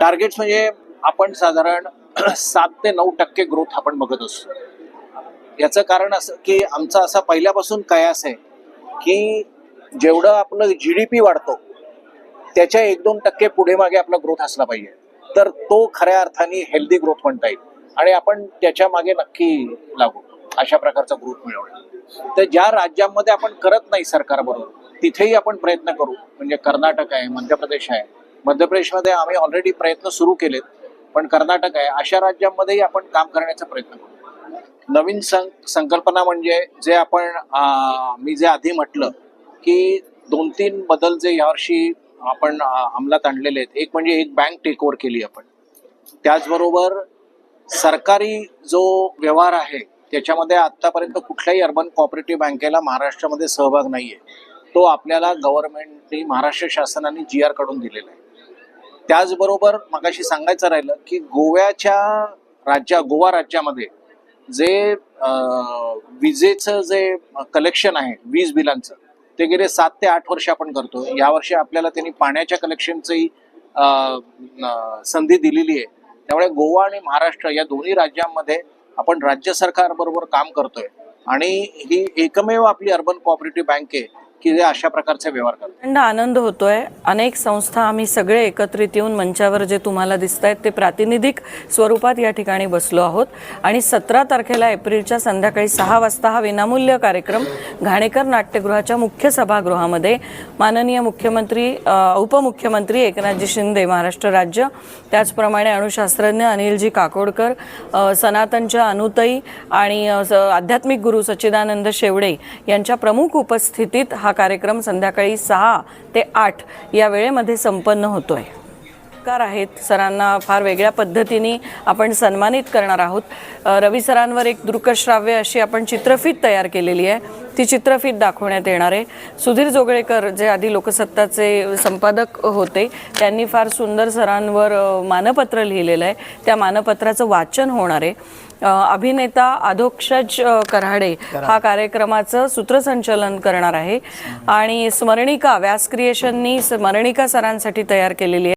Targets म्हणजे आपण साधारण सात ते नऊ टक्के ग्रोथ आपण बघत असतो याचं कारण असं की आमचा असा पहिल्यापासून कयास आहे की जेवढं आपलं जी डी पी वाढतो त्याच्या एक दोन टक्के पुढे मागे आपला ग्रोथ असला पाहिजे. तर तो खऱ्या अर्थाने हेल्दी ग्रोथ म्हणता येईल. आणि आपण त्याच्यामागे नक्की लागू. अशा प्रकारचा ग्रोथ मिळवणं. तर ज्या राज्यांमध्ये आपण करत नाही सरकारबरोबर तिथेही आपण प्रयत्न करू. म्हणजे कर्नाटक आहे मध्य प्रदेश आहे मध्य प्रदेशमध्ये आम्ही ऑलरेडी प्रयत्न सुरू केलेत पण कर्नाटक आहे. अशा राज्यांमध्येही आपण काम करण्याचा प्रयत्न करू. नवीन संक संकल्पना म्हणजे जे आपण मी जे आधी म्हटलं की दोन तीन बदल जे यावर्षी आपण अंमलात आणलेले आहेत. एक म्हणजे एक बँक टेक ओव्हर केली आपण. त्याचबरोबर सरकारी जो व्यवहार आहे त्याच्यामध्ये आतापर्यंत कुठल्याही अर्बन कॉपरेटिव्ह बँकेला महाराष्ट्रामध्ये सहभाग नाहीये. तो आपल्याला गव्हर्नमेंटनी महाराष्ट्र शासनाने जी आरकडून दिलेला आहे. त्याचबरोबर मगाशी सांगायचं राहिलं की गोव्याच्या राज्या गोवा राज्यामध्ये जे विजेचं जे कलेक्शन आहे वीज बिलांचं ते गेले सात ते आठ वर्ष आपण करतो यावर्षी आपल्याला त्यांनी पाण्याच्या कलेक्शनचंही संधी दिलेली आहे. त्यामुळे गोवा आणि महाराष्ट्र या दोन्ही राज्यांमध्ये आपण राज्य सरकारबरोबर काम करतोय. आणि ही एकमेव आपली अर्बन कोऑपरेटिव्ह बँक आहे. की जे अशा प्रकारचे व्यवहार करतात? प्रचंड आनंद होतोय. अनेक संस्था आम्ही सगळे एकत्रित येऊन मंचावर जे तुम्हाला दिसत आहेत ते प्रातिनिधिक स्वरूपात या ठिकाणी बसलो आहोत. आणि सतरा तारखेला एप्रिलच्या संध्याकाळी सहा वाजता हा विनामूल्य कार्यक्रम घाणेकर नाट्यगृहाच्या मुख्य सभागृहामध्ये माननीय मुख्यमंत्री उपमुख्यमंत्री एकनाथजी शिंदे महाराष्ट्र राज्य त्याचप्रमाणे अणुशास्त्रज्ञ अनिलजी काकोडकर सनातनच्या अनुतई आणि स- आध्यात्मिक गुरु सच्चिदानंद शेवडे यांच्या प्रमुख उपस्थितीत हा कार्यक्रम संध्याकाळी सहा ते आठ या वेळेमध्ये संपन्न होतोय. कार आहेत. सरांना फार वेगळ्या पद्धतीने आपण सन्मानित करणार आहोत. रवी सरांवर एक दृकश्राव्य अशी आपण चित्रफीत तयार केलेली आहे. ती चित्रफीत दाखवण्यात येणार आहे. सुधीर जोगळेकर जे आधी लोकसत्ताचे संपादक होते त्यांनी फार सुंदर सरांवर मानपत्र लिहिलेलं आहे. त्या मानपत्राचं वाचन होणार आहे. अभिनेता अधोक्षज कराडे. हा कार्यक्रमाचं सूत्रसंचलन करणार आहे. आणि स्मरणिका व्यास क्रिएशननी स्मरणिका सरांसाठी तयार केलेली आहे.